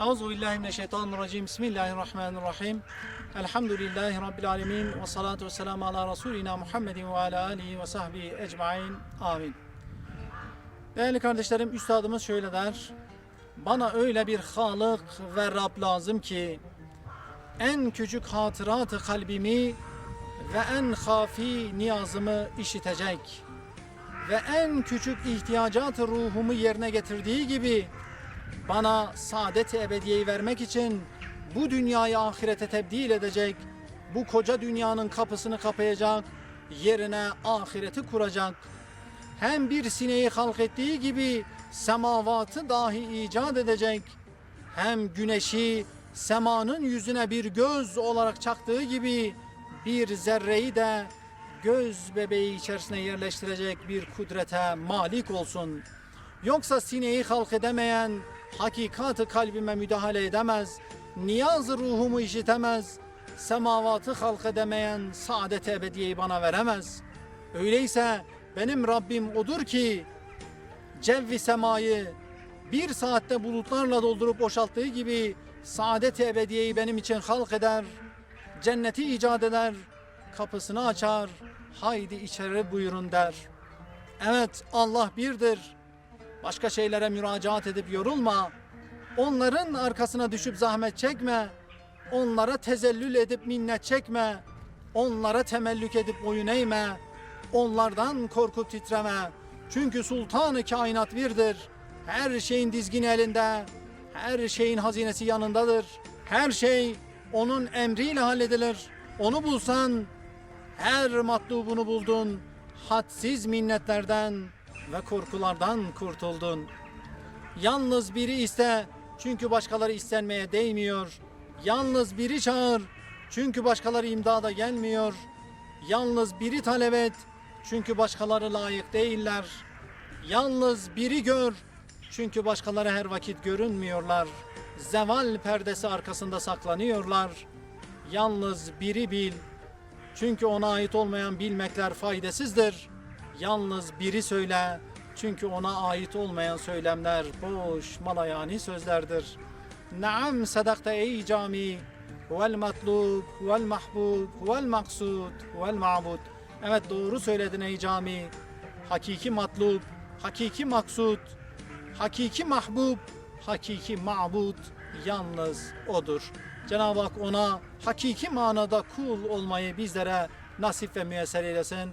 Euzu billahi mineşşeytanirracim. Bismillahirrahmanirrahim. Elhamdülillahi rabbil alamin ve salatu vesselamü ala resulina Muhammedin ve ala alihi ve sahbihi ecmaîn. Amin. Değerli kardeşlerim, üstadımız şöyle der. Bana öyle bir Halık ve Rab lazım ki en küçük hatıratı kalbimi ve en hafi niyazımı işitecek ve en küçük ihtiyacatı ruhumu yerine getirdiği gibi bana saadet-i ebediyeyi vermek için bu dünyayı ahirete tebdil edecek, bu koca dünyanın kapısını kapayacak, yerine ahireti kuracak. Hem bir sineği halk ettiği gibi semavatı dahi icat edecek, hem güneşi semanın yüzüne bir göz olarak çaktığı gibi bir zerreyi de göz bebeği içerisine yerleştirecek bir kudrete malik olsun. Yoksa sineği halk edemeyen hakikatı kalbime müdahale edemez, niyaz ruhumu işitemez, semavatı halk edemeyen saadet ebediyeyi bana veremez. Öyleyse benim Rabbim odur ki cevvi semayı bir saatte bulutlarla doldurup boşalttığı gibi saadet ebediyeyi benim için halk eder, cenneti icat eder, kapısını açar, haydi içeri buyurun der. Evet Allah birdir. Başka şeylere müracaat edip yorulma. Onların arkasına düşüp zahmet çekme. Onlara tezellül edip minnet çekme. Onlara temellük edip boyun eğme. Onlardan korkup titreme. Çünkü sultanı kainat birdir. Her şeyin dizgini elinde. Her şeyin hazinesi yanındadır. Her şey onun emriyle halledilir. Onu bulsan her matlubunu buldun. Hadsiz minnetlerden ve korkulardan kurtuldun. Yalnız biri iste çünkü başkaları istenmeye değmiyor. Yalnız biri çağır çünkü başkaları imdada gelmiyor. Yalnız biri talep et çünkü başkaları layık değiller. Yalnız biri gör çünkü başkaları her vakit görünmüyorlar. Zeval perdesi arkasında saklanıyorlar. Yalnız biri bil çünkü ona ait olmayan bilmekler faydasızdır. Yalnız biri söyle çünkü ona ait olmayan söylemler boş malayani sözlerdir. Naam sadakta ey cami vel matlub vel mahbub vel maksud vel ma'bud. Evet doğru söyledin ey cami. Hakiki matlub, hakiki maksud, hakiki mahbub, hakiki ma'bud yalnız odur. Cenab-ı Hak ona hakiki manada kul olmayı bizlere nasip ve müyesser eylesin.